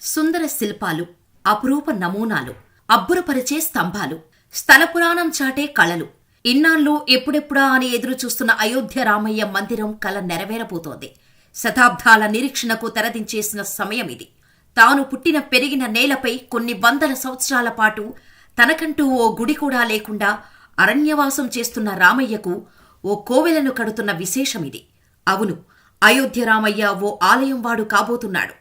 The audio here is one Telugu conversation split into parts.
సుందర శిల్పాలు అపురూప నమూనాలు అబ్బురపరిచే స్తంభాలు స్థల పురాణం చాటే కళలు. ఇన్నాళ్ళు ఎప్పుడెప్పుడా అని ఎదురు చూస్తున్న అయోధ్య రామయ్య మందిరం కల నెరవేరబోతోంది. శతాబ్దాల నిరీక్షణకు తెరదించేసిన సమయం ఇది తాను పుట్టిన పెరిగిన నేలపై కొన్ని వందల సంవత్సరాల పాటు తనకంటూ ఓ గుడి కూడా లేకుండా అరణ్యవాసం చేస్తున్న రామయ్యకు ఓ కోవెలను కడుతున్న విశేషమిది. అవును అయోధ్య రామయ్య ఓ ఆలయం వాడు కాబోతున్నాడు.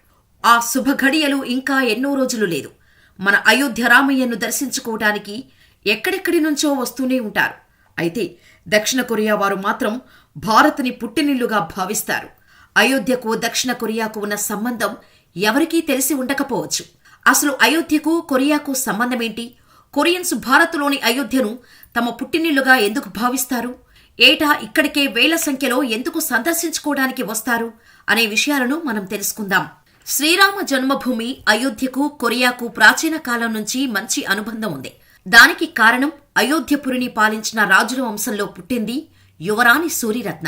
ఆ శుభ ఘడియలు ఇంకా ఎన్నో రోజులు లేదు. మన అయోధ్య రామయ్యను దర్శించుకోవటానికి ఎక్కడెక్కడి నుంచో వస్తూనే ఉంటారు. అయితే దక్షిణ కొరియా వారు మాత్రం భారత్ని పుట్టినిల్లుగా భావిస్తారు. అయోధ్యకు దక్షిణ కొరియాకు ఉన్న సంబంధం ఎవరికీ తెలిసి ఉండకపోవచ్చు. అసలు అయోధ్యకు కొరియాకు సంబంధమేంటి? కొరియన్స్ భారత్లోని అయోధ్యను తమ పుట్టినిల్లుగా ఎందుకు భావిస్తారు? ఏటా ఇక్కడికే వేల సంఖ్యలో ఎందుకు సందర్శించుకోవడానికి వస్తారు? అనే విషయాలను మనం తెలుసుకుందాం. శ్రీరామ జన్మభూమి అయోధ్యకు కొరియాకు ప్రాచీన కాలం నుంచి మంచి అనుబంధం ఉంది. దానికి కారణం అయోధ్యపురిని పాలించిన రాజుల వంశంలో పుట్టింది యువరాణి సూరిరత్న.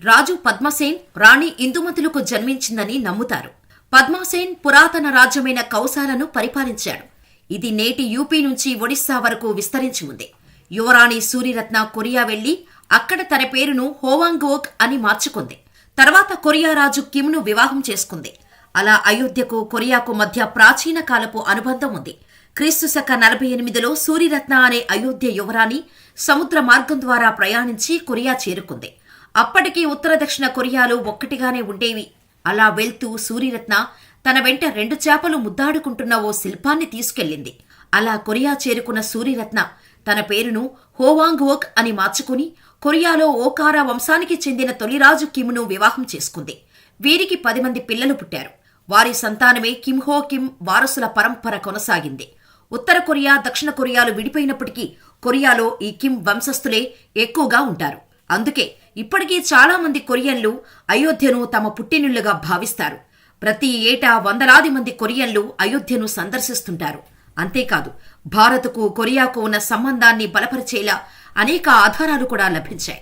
రాజు పద్మసేన్ రాణి ఇందుమతులకు జన్మించిందని నమ్ముతారు. పద్మసేన్ పురాతన రాజ్యమైన కౌశాలను పరిపాలించాడు. ఇది నేటి యూపీ నుంచి ఒడిస్సా వరకు విస్తరించి ఉంది. యువరాణి సూరిరత్న కొరియా వెళ్ళి అక్కడ తన పేరును హోవాంగోక్ అని మార్చుకుంది. తర్వాత కొరియా రాజు కిమ్ను వివాహం చేసుకుంది. అలా అయోధ్యకు కొరియాకు మధ్య ప్రాచీన కాలపు అనుబంధం ఉంది. క్రీస్తు శక నలభై ఎనిమిదిలో సూరిరత్న అనే అయోధ్య యువరాణి సముద్ర మార్గం ద్వారా ప్రయాణించి కొరియా చేరుకుంది. అప్పటికి ఉత్తర దక్షిణ కొరియాలు ఒక్కటిగానే ఉండేవి. అలా వెళ్తూ సూరిరత్న తన వెంట రెండు చేపలు ముద్దాడుకుంటున్న ఓ శిల్పాన్ని తీసుకెళ్ళింది అలా కొరియా చేరుకున్న సూరిరత్న తన పేరును హోవాంగ్ ఓక్ అని మార్చుకుని కొరియాలో ఓకారా వంశానికి చెందిన తొలిరాజు కిమ్ను వివాహం చేసుకుంది. వీరికి పది మంది పిల్లలు పుట్టారు. వారి సంతానమే కిమ్ హో కిమ్ వారసుల పరంపర కొనసాగింది. ఉత్తర కొరియా దక్షిణ కొరియాలు విడిపోయినప్పటికీ కొరియాలో ఈ కిమ్ వంశస్థులే ఎక్కువగా ఉంటారు. అందుకే ఇప్పటికీ చాలా మంది కొరియన్లు అయోధ్యను తమ పుట్టినిళ్ళుగా భావిస్తారు. ప్రతి ఏటా వందలాది మంది కొరియన్లు అయోధ్యను సందర్శిస్తుంటారు. అంతేకాదు భారత్కు కొరియాకు ఉన్న సంబంధాన్ని బలపరిచేలా అనేక ఆధారాలు కూడా లభించాయి.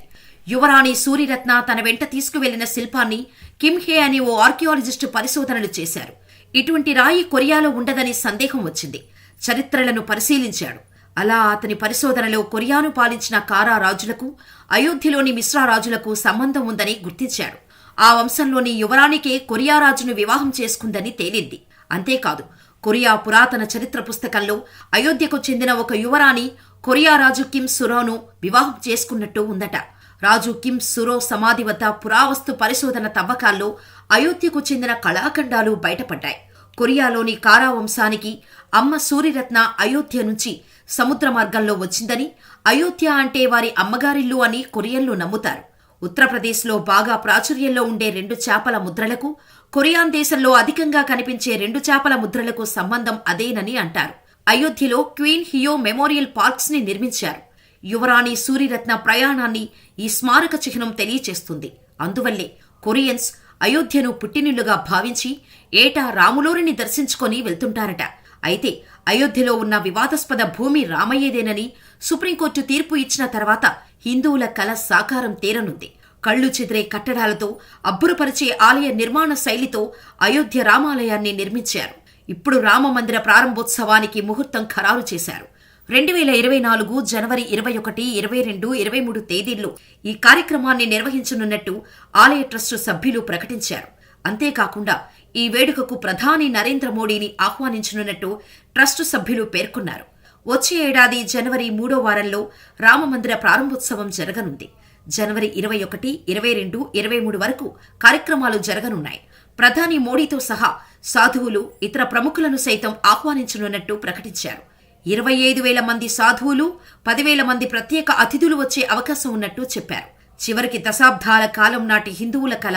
యువరాణి సూరిరత్న తన వెంట తీసుకువెళ్ళిన శిల్పాన్ని కిమ్హే అని ఓ ఆర్కియాలజిస్టు పరిశోధనలు చేశారు. ఇటువంటి రాయి కొరియాలో ఉండదని సందేహం వచ్చింది. చరిత్రలను పరిశీలించాడు. అలా అతని పరిశోధనలో కొరియాను పాలించిన కారా రాజులకు అయోధ్యలోని మిశ్రా రాజులకు సంబంధం ఉందని గుర్తించాడు. ఆ వంశంలోని యువరానికే కొరియా రాజును వివాహం చేసుకుందని తేలింది. అంతేకాదు కొరియా పురాతన చరిత్ర పుస్తకంలో అయోధ్యకు చెందిన ఒక యువరాణి కొరియా రాజు కిమ్ సురోను వివాహం చేసుకున్నట్టు ఉందట. రాజు కిమ్ సురో సమాధి వద్ద పురావస్తు పరిశోధన తవ్వకాల్లో అయోధ్యకు చెందిన కళాఖండాలు బయటపడ్డాయి. కొరియాలోని కారా వంశానికి అమ్మ సూరిరత్న అయోధ్య నుంచి సముద్ర మార్గంలో వచ్చిందని అయోధ్య అంటే వారి అమ్మగారిల్లు అని కొరియన్లు నమ్ముతారు. ఉత్తరప్రదేశ్లో బాగా ప్రాచుర్యంలో ఉండే రెండు చేపల ముద్రలకు కొరియాన్ దేశంలో అధికంగా కనిపించే రెండు చేపల ముద్రలకు సంబంధం అదేనని అంటారు. అయోధ్యలో క్వీన్ హియో మెమోరియల్ పార్క్స్ని నిర్మించారు. యువరాణి సూరిరత్న ప్రయాణాన్ని ఈ స్మారక చిహ్నం తెలియచేస్తుంది. అందువల్లే కొరియన్స్ అయోధ్యను పుట్టినిల్లుగా భావించి ఏటా రాములోరిని దర్శించుకొని వెళ్తుంటారట. అయితే అయోధ్యలో ఉన్న వివాదాస్పద భూమి రామయ్యేదేనని సుప్రీంకోర్టు తీర్పు ఇచ్చిన తర్వాత హిందువుల కల సాకారం తీరనుంది. కళ్ళు చెదిరే కట్టడాలతో అబ్బురపరిచే ఆలయ నిర్మాణ శైలితో అయోధ్య రామాలయాన్ని నిర్మించారు. ఇప్పుడు రామమందిర ప్రారంభోత్సవానికి ముహూర్తం ఖరారు చేశారు. రెండు వేల ఇరవై నాలుగు జనవరి ఇరవై ఒకటి ఇరవై రెండు ఇరవై మూడు తేదీల్లో ఈ కార్యక్రమాన్ని నిర్వహించనున్నట్టు ఆలయ ట్రస్టు సభ్యులు ప్రకటించారు. అంతేకాకుండా ఈ వేడుకకు ప్రధాని నరేంద్ర మోడీని ఆహ్వానించనున్నట్టు ట్రస్టు సభ్యులు పేర్కొన్నారు. వచ్చే ఏడాది జనవరి మూడో వారంలో రామమందిర ప్రారంభోత్సవం జరగనుంది. జనవరి ఇరవై ఒకటి ఇరవై రెండు ఇరవై మూడు వరకు కార్యక్రమాలు జరగనున్నాయి. ప్రధాని మోడీతో సహా సాధువులు ఇతర ప్రముఖులను సైతం ఆహ్వానించనున్నట్టు ప్రకటించారు. ఇరవై ఐదు వేల మంది సాధువులు పదివేల మంది ప్రత్యేక అతిథులు వచ్చే అవకాశం ఉన్నట్టు చెప్పారు. చివరికి దశాబ్దాల కాలం నాటి హిందువుల కళ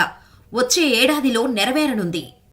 వచ్చే ఏడాదిలో నెరవేరనుంది.